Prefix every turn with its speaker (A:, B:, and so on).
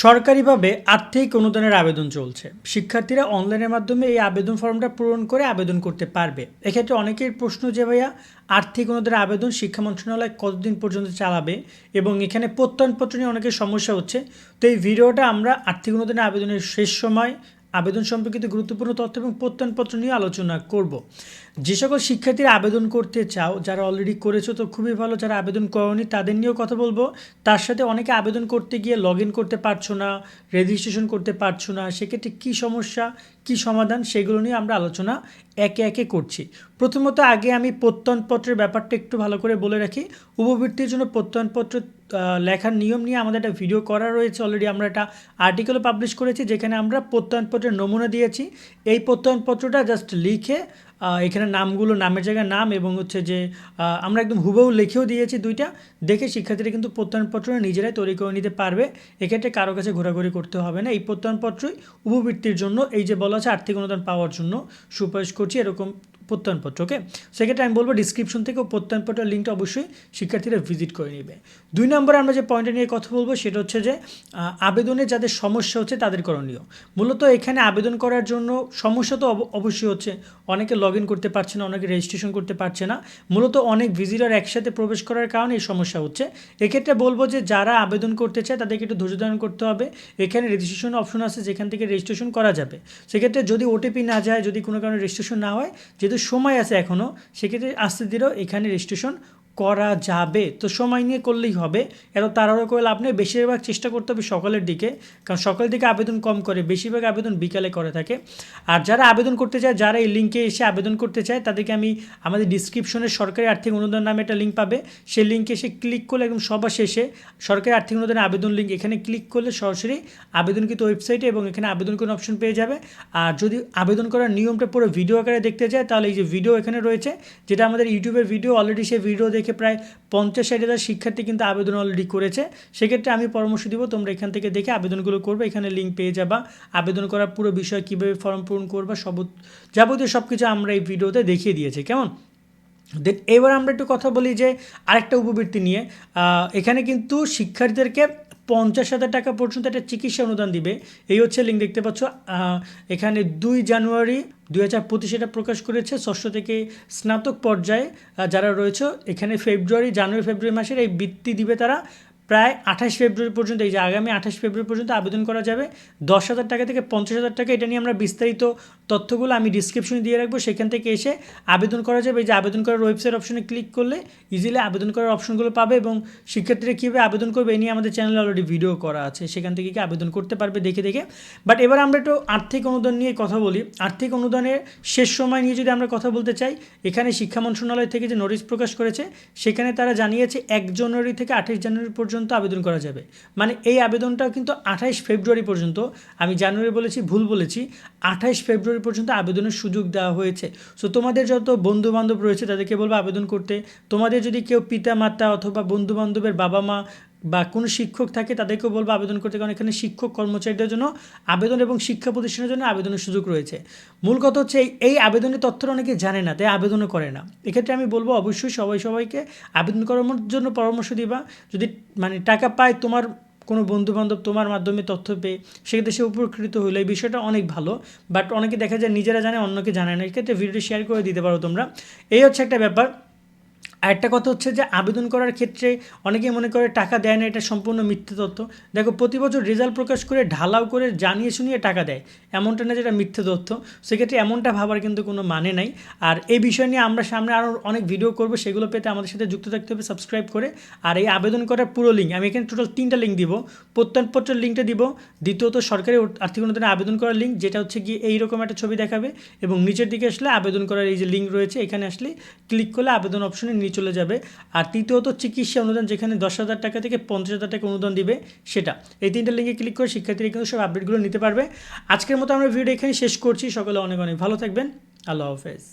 A: সরকারিভাবে আর্থিক অনুদানের আবেদন চলছে। শিক্ষার্থীরা অনলাইনের মাধ্যমে এই আবেদন ফর্মটা পূরণ করে আবেদন করতে পারবে। এক্ষেত্রে অনেকের প্রশ্ন যে, ভাইয়া, আর্থিক অনুদানের আবেদন শিক্ষা মন্ত্রণালয় কতদিন পর্যন্ত চালাবে? এবং এখানে প্রত্যয়নপত্র নিয়ে অনেকের সমস্যা হচ্ছে। তো এই ভিডিওটা আমরা আর্থিক অনুদানের আবেদনের শেষ সময় আবেদন সম্পর্কিত গুরুত্বপূর্ণ তথ্য এবং প্রত্যয়নপত্র নিয়ে আলোচনা করব। যে সকল শিক্ষার্থীরা আবেদন করতে চাও, যারা অলরেডি করেছ, তো খুবই ভালো, যারা আবেদন করনি তাদের নিয়েও কথা বলব। তার সাথে অনেকে আবেদন করতে গিয়ে লগ ইন করতে পারছ না রেজিস্ট্রেশন করতে পারছ না, সেক্ষেত্রে কী সমস্যা, কী সমাধান, সেগুলো নিয়ে আমরা আলোচনা একে একে করছি। প্রথমত আগে আমি প্রত্যয়নপত্রের ব্যাপারটা একটু ভালো করে বলে রাখি। উপবৃত্তির জন্য প্রত্যয়নপত্র লেখার নিয়ম নিয়ে আমাদের একটা ভিডিও করা রয়েছে অলরেডি আমরা একটা আর্টিকেলও পাবলিশ করেছি যেখানে আমরা প্রত্যয়নপত্রের নমুনা দিয়েছি। এই প্রত্যয়নপত্রটা জাস্ট লিখে এখানে নামগুলো, নামের জায়গায় নাম এবং হচ্ছে যে আমরা একদম হুবহু লিখেও দিয়েছি দুইটা। দেখে শিক্ষার্থীরা কিন্তু প্রত্যয়নপত্র নিজেরাই তৈরি করে নিতে পারবে। এক্ষেত্রে কারও কাছে ঘোরাঘুরি করতে হবে না। এই প্রত্যয়নপত্রই উপবৃত্তির জন্য, এই যে বলা আছে, আর্থিক অনুদান পাওয়ার জন্য সুপারিশ করছি। এরকম প্রত্যয়নপত্র ওকে সেক্ষেত্রে আমি বলব ডিসক্রিপশন থেকে প্রত্যয়নপত্রের লিঙ্কটা অবশ্যই শিক্ষার্থীরা ভিজিট করে নেবে। দুই নম্বরে আমরা যে পয়েন্টটা নিয়ে কথা বলব সেটা হচ্ছে যে আবেদনে যাদের সমস্যা হচ্ছে তাদের করণীয়। মূলত এখানে আবেদন করার জন্য সমস্যা তো অব- অবশ্যই হচ্ছে। অনেকে লগ ইন করতে পারছে না, অনেকে রেজিস্ট্রেশন করতে পারছে না। মূলত অনেক ভিজিটর একসাথে প্রবেশ করার কারণে এই সমস্যা হচ্ছে। এক্ষেত্রে বলব যে, যারা আবেদন করতে চায় তাদেরকে একটু ধৈর্য ধারণ করতে হবে। এখানে রেজিস্ট্রেশন অপশন আছে যেখান থেকে রেজিস্ট্রেশন করা যাবে। সেক্ষেত্রে যদি ওটিপি না যায়, যদি কোনো কারণে রেজিস্ট্রেশন না হয়, যেহেতু সময় আছে এখনও সেক্ষেত্রে আস্তে ধীরেও এখানে রেজিস্ট্রেশন করা যাবে। তো সময় নিয়ে করলেই হবে। এত তাড়াহুড়ো করে লাভ নেই। বেশিরভাগ চেষ্টা করতে হবে সকালের দিকে। কারণ সকালের দিকে আবেদন কম করে। বেশিরভাগ আবেদন বিকালে করে থাকে। আর যারা আবেদন করতে চায়, যারা এই লিঙ্কে এসে আবেদন করতে চায়, তাদেরকে আমি আমাদের ডিসক্রিপশনে সরকারি আর্থিক অনুদান নামে একটা লিঙ্ক পাবে। সেই লিঙ্কে এসে ক্লিক করলে একদম সবার শেষে সরকারি আর্থিক অনুদানের আবেদন লিঙ্ক এখানে ক্লিক করলে সরাসরি আবেদনকৃত ওয়েবসাইটে এবং এখানে আবেদন করার অপশন পেয়ে যাবে। আর যদি আবেদন করার নিয়মটা পুরো ভিডিও আকারে দেখতে চায়, তাহলে এই যে ভিডিও এখানে রয়েছে, যেটা আমাদের ইউটিউবের ভিডিও অলরেডি সেই ভিডিও দেখে প্রায় পঞ্চাশ ষাট হাজার শিক্ষার্থী কিন্তু আবেদন অলরেডি করেছে। সেক্ষেত্রে আমি পরামর্শ দিব, তোমরা এখান থেকে দেখে আবেদনগুলো করবে, এখানে লিঙ্ক পেয়ে যাবা। আবেদন করার পুরো বিষয় কীভাবে ফর্ম পূরণ করবা, সব যাবতীয় সব কিছু আমরা এই ভিডিওতে দেখিয়ে দিয়েছি, কেমন? দেন এবার আমরা একটু কথা বলি যে আরেকটা উপবৃত্তি নিয়ে। এখানে কিন্তু শিক্ষার্থীদেরকে পঞ্চাশ হাজার টাকা পর্যন্ত একটা চিকিৎসা অনুদান দিবে। এই হচ্ছে লিঙ্ক দেখতে পাচ্ছ। এখানে দুই জানুয়ারি দুই হাজার পঁচিশে এটা প্রকাশ করেছে ষষ্ঠ থেকে স্নাতক পর্যায়ে যারা রয়েছে, এখানে ফেব্রুয়ারি, জানুয়ারি, ফেব্রুয়ারি মাসের এই বৃত্তি দিবে তারা। প্রায় আঠাশ ফেব্রুয়ারি পর্যন্ত, এই যে আগামী আঠাশ ফেব্রুয়ারি পর্যন্ত আবেদন করা যাবে, দশ হাজার টাকা থেকে পঞ্চাশ হাজার টাকা, এটা নিয়ে আমরা বিস্তারিত তথ্যগুলো আমি ডিসক্রিপশনে দিয়ে রাখব। সেখান থেকে এসে আবেদন করা যাবে। এই যে আবেদন করার ওয়েবসাইট অপশনে ক্লিক করলে ইজিলি আবেদন করার অপশনগুলো পাবে এবং শিক্ষার্থীরা কীভাবে আবেদন করবে এ নিয়ে আমাদের চ্যানেলে অলরেডি ভিডিও করা আছে। সেখান থেকে কি আবেদন করতে পারবে দেখে দেখে। বাট এবার আমরা একটু আর্থিক অনুদান নিয়ে কথা বলি। আর্থিক অনুদানের শেষ সময় নিয়ে যদি আমরা কথা বলতে চাই, এখানে শিক্ষা মন্ত্রণালয় থেকে যে নোটিশ প্রকাশ করেছে, সেখানে তারা জানিয়েছে, এক জানুয়ারি থেকে আঠাশ জানুয়ারি পর্যন্ত আবেদন করা যাবে। মানে এই আবেদনটাও কিন্তু আঠাইশ ফেব্রুয়ারি পর্যন্ত, আমি জানুয়ারি বলেছি, ভুল বলেছি, আঠাইশ ফেব্রুয়ারি পর্যন্ত আবেদনের সুযোগ দেওয়া হয়েছে। সো তোমাদের যত বন্ধুবান্ধব রয়েছে তাদেরকে বলব আবেদন করতে। তোমাদের যদি কেউ পিতা মাতা অথবা বন্ধুবান্ধবের বাবা মা বা কোনো শিক্ষক থাকে তাদেরকেও বলব আবেদন করতে, কারণ এখানে শিক্ষক কর্মচারীদের জন্য আবেদন এবং শিক্ষা প্রতিষ্ঠানের জন্য আবেদনের সুযোগ রয়েছে। মূল কথা হচ্ছে এই আবেদনের তথ্য অনেকে জানে না, তাই আবেদনও করে না। এক্ষেত্রে আমি বলব অবশ্যই সবাই সবাইকে আবেদন করার জন্য পরামর্শ দিবা। যদি মানে টাকা পায় তোমার কোনো বন্ধু বান্ধব তোমার মাধ্যমে তথ্য পেয়ে, সেক্ষেত্রে সে উপকৃত হলো এই বিষয়টা অনেক ভালো। বাট অনেকে দেখা যায় নিজেরা জানে, অন্যকে জানে না। এক্ষেত্রে ভিডিওটি শেয়ার করে দিতে পারো তোমরা। এই হচ্ছে একটা ব্যাপার। আরেকটা কথা হচ্ছে যে আবেদন করার ক্ষেত্রে অনেকে মনে করে টাকা দেয় না, এটা সম্পূর্ণ মিথ্যে তথ্য। দেখো, প্রতি বছর রেজাল্ট প্রকাশ করে, ঢালাও করে, জানিয়ে শুনিয়ে টাকা দেয়। এমনটা না যেটা মিথ্যে তথ্য। সেক্ষেত্রে এমনটা ভাবার কিন্তু কোনো মানে নাই। আর এই বিষয় নিয়ে আমরা সামনে আরও অনেক ভিডিও করব, সেগুলো পেতে আমাদের সাথে যুক্ত থাকতে হবে সাবস্ক্রাইব করে। আর এই আবেদন করার পুরো লিঙ্ক আমি এখানে টোটাল তিনটা লিঙ্ক দিব। প্রত্যয়নপত্রের লিঙ্কটা দিব। দ্বিতীয়ত সরকারি আর্থিক অনুদানে আবেদন করার লিঙ্ক যেটা হচ্ছে গিয়ে এইরকম একটা ছবি দেখাবে। এবং নিচের দিকে আসলে আবেদন করার এই যে লিঙ্ক রয়েছে, এখানে আসলে ক্লিক করলে আবেদন অপশনে নিয়ে চলে যাবে। আর তৃতীয়ত চিকিৎসা অনুদান, যেখানে দশ হাজার টাকা থেকে পঞ্চাশ হাজার টাকা অনুদান দিবে সেটা। এই তিনটা লিঙ্কে ক্লিক করে শিক্ষার্থীরা কিন্তু সব আপডেটগুলো নিতে পারবে। আজকের মতো আমরা ভিডিও এখানে শেষ করছি। সকলে অনেক অনেক ভালো থাকবেন। আল্লাহ হাফেজ।